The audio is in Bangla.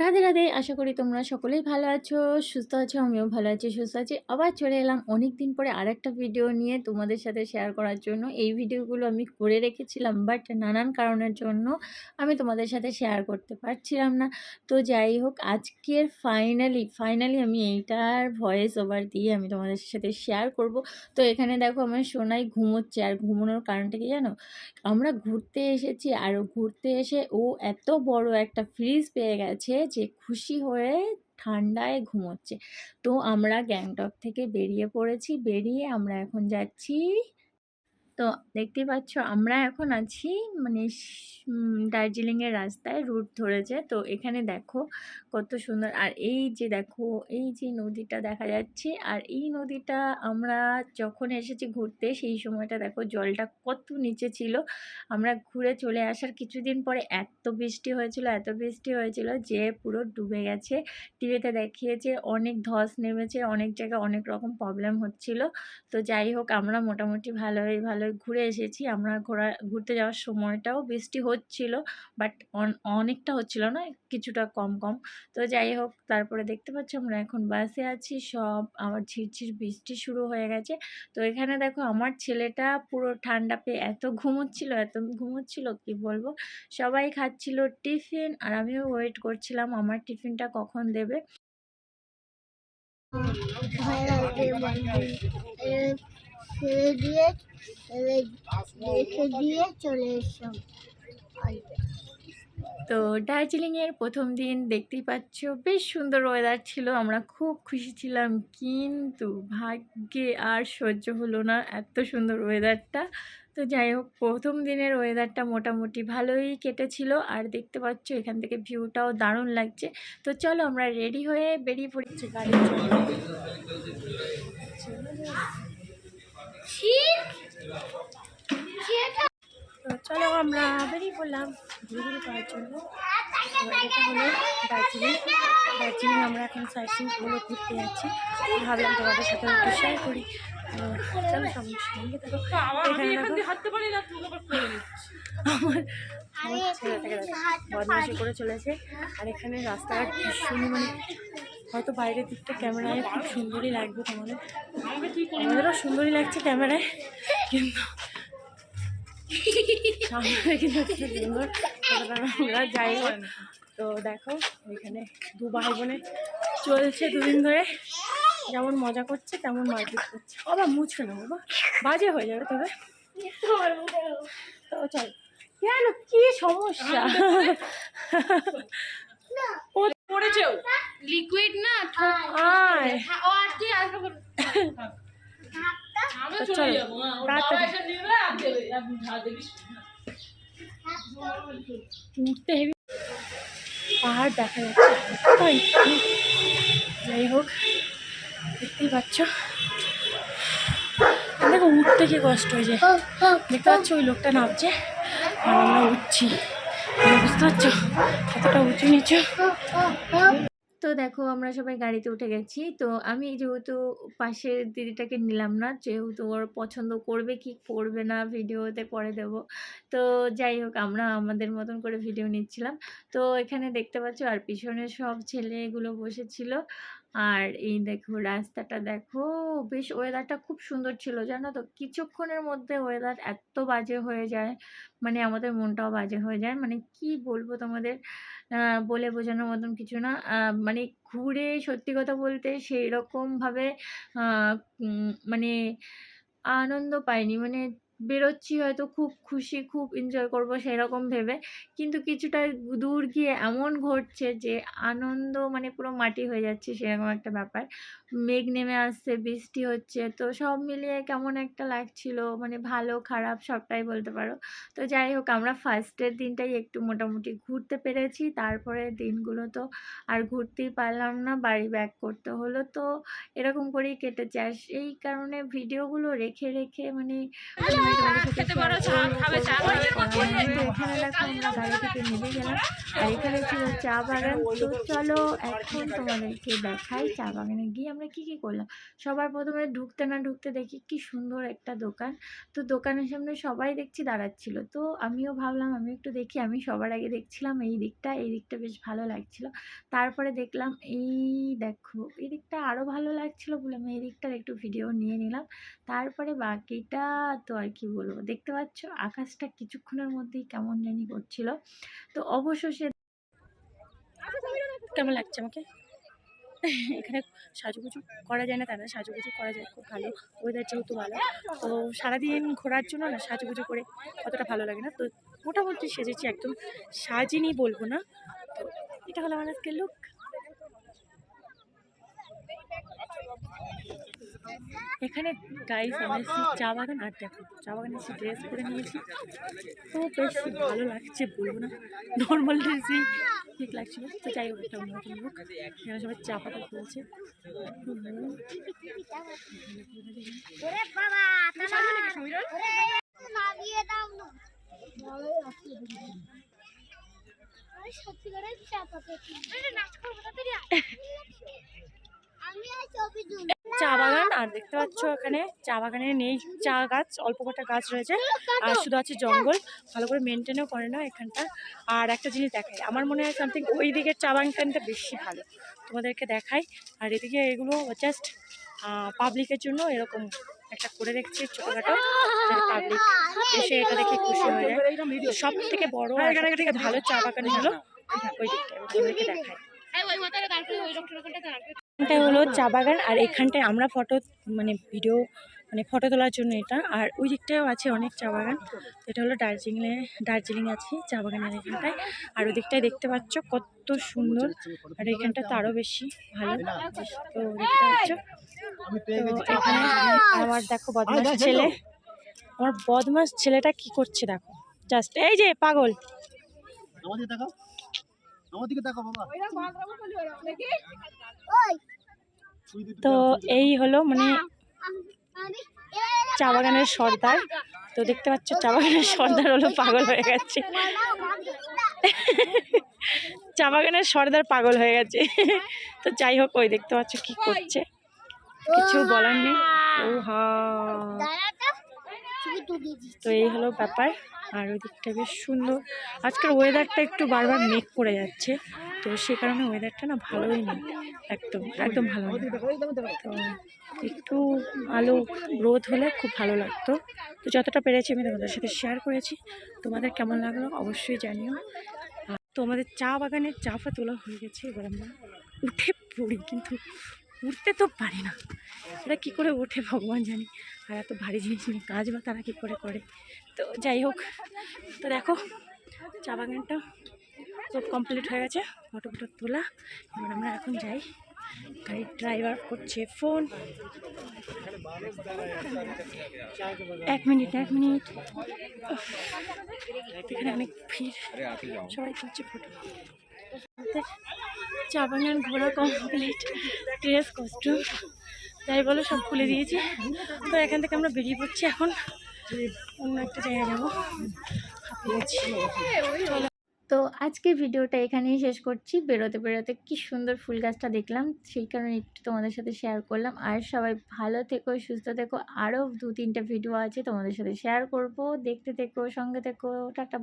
রাধে রাধে। আশা করি তোমরা সকলেই ভালো আছো, সুস্থ আছো, আমিও ভালো আছি, সুস্থ আছি। আবার চলে এলাম অনেক দিন পরে আরেকটা ভিডিও নিয়ে তোমাদের সাথে শেয়ার করার জন্য। এই ভিডিওগুলো আমি করে রেখেছিলাম বাট নানান কারণের জন্য আমি তোমাদের সাথে শেয়ার করতে পারছিলাম না। তো যাই হোক, আজকের ফাইনালি ফাইনালি আমি এইটার ভয়েস ওভার দিয়ে আমি তোমাদের সাথে শেয়ার করব। তো এখানে দেখো আমার সোনাই ঘুমোচ্ছে, আর ঘুমানোর কারণটা কি জানো? আমরা ঘুরতে এসেছি, আর ঘুরতে এসে ও এত বড় একটা ফ্রিজ পেয়ে গেছে যে খুশি হয়ে ঠান্ডায় ঘুমোচ্ছে। তো আমরা গ্যাংটক থেকে বেরিয়ে পড়েছি। বেরিয়ে আমরা এখন যাচ্ছি তো দেখতে পাচ্ছ আমরা এখন আছি মানে দার্জিলিংয়ের রাস্তায় রুট ধরেছে। তো এখানে দেখো কত সুন্দর। আর এই যে দেখো, এই যে নদীটা দেখা যাচ্ছে, আর এই নদীটা আমরা যখন এসেছি ঘুরতে, সেই সময়টা দেখো জলটা কত নিচে ছিল। আমরা ঘুরে চলে আসার কিছুদিন পরে এত বৃষ্টি হয়েছিল, এত বৃষ্টি হয়েছিল যে পুরো ডুবে গেছে। টিভিতে দেখিয়েছে, অনেক ধস নেমেছে, অনেক জায়গায় অনেক রকম প্রবলেম হচ্ছিল। তো যাই হোক, আমরা মোটামুটি ভালোই ভালোই ঘুরে এসেছি। আমরা ঘোরা, ঘুরতে যাওয়ার সময়টাও বৃষ্টি হচ্ছিল বাট অনেকটা হচ্ছিল না, কিছুটা কম কম। তো যাই হোক, তারপরে দেখতে পাচ্ছ আমরা এখন বাসে আছি, সব আমার ঝিরঝির বৃষ্টি শুরু হয়ে গেছে। তো এখানে দেখো আমার ছেলেটা পুরো ঠান্ডা পেয়ে এত ঘুমোচ্ছিল এত ঘুমোচ্ছিল, কি বলব? সবাই খাচ্ছিল টিফিন আর আমিও ওয়েট করছিলাম, আমার টিফিনটা কখন দেবে? ছেড়ে দিয়ে রেখে দিয়ে চলে এসলাম তো দার্জিলিংয়ের প্রথম দিন দেখতেই পাচ্ছ, বেশ সুন্দর ওয়েদার ছিল, আমরা খুব খুশি ছিলাম, কিন্তু ভাগ্যে আর সহ্য হলো না এত সুন্দর ওয়েদারটা তো যাই হোক, প্রথম দিনের ওয়েদারটা মোটামুটি ভালোই কেটেছিল, আর দেখতে পাচ্ছ এখান থেকে ভিউটাও দারুণ লাগছে। তো চলো আমরা রেডি হয়ে বেরিয়ে পড়েছি তো চলো আমরা বেরিয়ে পড়লাম। ঘুরে ঘুরে করার জন্য এটা হলো দার্জিলিং। দার্জিলিং আমরা এখন সাইট সিনগুলো ঘুরতে যাচ্ছি ভাবলাম তোমাদের সাথে একটু শেয়ার করি। তো চলো সঙ্গে থাকো। আমার ছেলেটাকে করে চলেছে। আর এখানে রাস্তাঘাট ভীষণ মানে হয়তো বাইরের দিকটা ক্যামেরায় খুব সুন্দরই লাগবে তোমাদের। আমাদেরও সুন্দরই লাগছে ক্যামেরায় কিন্তু সামনে কিন্তু সুন্দর আমরা যাই তো দেখো এখানে দু ভাই বোনে চলছে দুদিন ধরে। যেমন মজা করছে তেমন মারপিট করছে। আবার মুছবে না বাবা। বাজে হয়ে যাবে তবে। তো চল। কেন? কি সমস্যা? পড়েছেও? লিকুইড না আয় হ্যাঁ, ও আর আসবে আমরা চলে। যাব হ্যাঁ, ওর বাবা এসে নেবে আর দেবে আর ঝাড় উঠতে হেবি পাহাড় দেখা যাচ্ছে। তাই যাই হোক দেখতেই পাচ্ছ। দেখো উঠতে কি কষ্ট হয়ে যায়। দেখতে পাচ্ছ ওই লোকটা নামছে। আর আমরা উঠছি। বুঝতে পারছ? কতটা উঁচু নিচু। তো দেখো আমরা সবাই গাড়িতে উঠে গেছি। তো আমি যেহেতু পাশের দিদিটাকে নিলাম না, যেহেতু ওর পছন্দ করবে কি করবে না ভিডিওতে পরে দেব। তো যাই হোক, আমরা আমাদের মতন করে ভিডিও নিচ্ছিলাম। তো এখানে দেখতে পাচ্ছ আর পিছনে সব ছেলেগুলো বসেছিল। আর এই দেখো রাস্তাটা দেখো, বেশ ওয়েদারটা খুব সুন্দর ছিল, জানো তো? কিছুক্ষণের মধ্যে ওয়েদার এত বাজে হয়ে যায় মানে আমাদের মনটাও বাজে হয়ে যায় মানে কি বলব তোমাদের? বলে বোঝানোর মতন কিছু না। মানে ঘুরে সত্যি কথা বলতে সেই রকমভাবে মানে আনন্দ পাইনি মানে বেরোচ্ছি হয়তো খুব খুশি, খুব এনজয় করব সেরকম ভেবে। কিন্তু কিছুটা দূর গিয়ে এমন ঘটছে যে, আনন্দ মানে পুরো মাটি হয়ে যাচ্ছে সেরকম একটা ব্যাপার। মেঘ নেমে আসছে, বৃষ্টি হচ্ছে, তো সব মিলিয়ে কেমন একটা লাগছিল মানে ভালো, খারাপ সবটাই বলতে পারো। তো যাই হোক, আমরা ফার্স্টের দিনটাই একটু মোটামুটি ঘুরতে পেরেছি, তারপরে দিনগুলো তো আর ঘুরতেই পারলাম না, বাড়ি ব্যাক করতে হলো তো, এরকম করেই কেটেছে। আর সেই কারণে ভিডিওগুলো রেখে রেখে মানে চা বাগান তো চলো এখন তোমাদেরকে দেখাই চা বাগানে গিয়ে আমরা কি কি করলাম সবার প্রথমে ঢুকতে না ঢুকতে দেখি কি সুন্দর একটা দোকান। তো দোকানের সামনে সবাই দেখছি দাঁড়াচ্ছিল, তো আমিও ভাবলাম আমি একটু দেখি, আমি সবার আগে দেখছিলাম এই দিকটা এই দিকটা বেশ ভালো লাগছিল তারপরে দেখলাম এই দেখো, এই দিকটা আরও ভালো লাগছিল বলে আমি এই দিকটার একটু ভিডিও নিয়ে নিলাম। তারপরে বাকিটা তো আর কি বলব? দেখতে পাচ্ছ আকাশটা কিছুক্ষণের মধ্যেই কেমন জানি করছিল। তো অবশেষে কেমন লাগছে আমাকে? এখানে সাজুগুজু করা যায় না তা না সাজুগুজু করা যায় খুব ভালো। ওয়েদার যেহেতু ভালো, তো সারাদিন ঘোরার জন্য না সাজুগুজু করে অতটা ভালো লাগে না। তো মোটামুটি সেজেছি একদম সাজিনি বলব না। তো এটা হলো আমার আজকের লুক এখানে গাইস আমরা এসেছি চা বাগান, আর দেখো, চা বাগানে এসে ড্রেস পরে নিয়েছি। তো বেশ ভালো লাগছে বলব না। নর্মাল ড্রেসই ঠিক লাগছিল। তো যাই হোক, একটা অন্যরকম লোক এখানে সবাই চা পাতা তুলছে আমি আমি আর ছবি তুলি চা বাগান, আর দেখতে পাচ্ছ এখানে চা বাগানে নেই চা গাছ, অল্প কটা গাছ রয়েছে, আর শুধু আছে জঙ্গল, ভালো করে মেনটেনও করে না এখানটা। আর একটা জিনিস দেখাই, আমার মনে হয় সামথিং ওই দিকের চা বাগানটা বেশি ভালো। তোমাদেরকে দেখাই, আর এদিকে এগুলো জাস্ট পাবলিকের জন্য এরকম একটা করে রেখেছে ছোটোখাটো পাবলিক এসে এটা দেখে খুশি হয়ে যায়। সব থেকে বড় থেকে ভালো চা বাগান হলো ওই দিকটা দেখাই এখানটায় হলো চা বাগান আর এখানটায় আমরা ফটো মানে ভিডিও মানে ফটো তোলার জন্য এটা। আর ওই দিকটাও আছে অনেক চা বাগান। এটা হলো দার্জিলিংয়ে দার্জিলিং আছে চা বাগানের এখানটায়। আর ওই দিকটায় দেখতে পাচ্ছ কত সুন্দর। আর এখানটা তো আরও বেশি ভালো। তো দেখতে পাচ্ছ? তো এখানে আমার দেখো বদমাস ছেলে। আমার বদমাস ছেলেটা কি করছে দেখো। জাস্ট এই যে পাগল। তাকাও আমার দিকে বাবা। তো এই হলো মানে চা বাগানের সর্দার। তো দেখতে পাচ্ছ চা বাগানের সর্দার হলো পাগল হয়ে গেছে। চা বাগানের সর্দার পাগল হয়ে গেছে। তো যাই হোক ওই দেখতে পাচ্ছ কি করছে। কিছু বলার নেই। ও হা দাঁড়াটা ছবি তুলে দিচ্ছি তো এই হলো ব্যাপার। আর ওই দিকটা বেশ সুন্দর। আজকের ওয়েদারটা একটু বারবার মেঘ করে যাচ্ছে। তো সে কারণে ওয়েদারটা না ভালোই নেই। একদম একদম ভালো তো একটু আলো রোদ হলে খুব ভালো লাগতো। তো যতটা পেরেছি আমি তোমাদের সাথে শেয়ার করেছি। তোমাদের কেমন লাগল অবশ্যই জানিও। তো আমাদের চা বাগানের চাফা তোলা হয়ে গেছে। এবার আমরা উঠে পড়ি কিন্তু উঠতে তো পারে না। এটা কী করে ওঠে ভগবান জানি। আর এত ভারী জিনিস নিয়ে কাজ বা তারা কী করে করে। তো যাই হোক, তো দেখো, চা বাগানটা সব কমপ্লিট হয়ে গেছে। ফটো ফটো তোলা। এবার আমরা এখন যাই। গাড়ির ড্রাইভার করছে ফোন এক মিনিট এক মিনিট এখানে অনেক ভিড়। সবাই তুলছে ফটো চা বাগান ঘোরা কমপ্লিট ড্রেস কস্টিউম যাই বলো, সব খুলে দিয়েছি। তো এখান থেকে আমরা বেরিয়ে পড়ছি এখন। অন্য একটা জায়গায় যাব। তো আজকে ভিডিওটা এখানেই শেষ করছি। বেরোতে বেরোতে কি সুন্দর ফুল গাছটা দেখলাম। সেই কারণে একটু তোমাদের সাথে শেয়ার করলাম। আর সবাই ভালো থেকো, সুস্থ থেকো। আরও দু তিনটা ভিডিও আছে তোমাদের সাথে শেয়ার করব। দেখতে থেকো, সঙ্গে থেকো। টাটা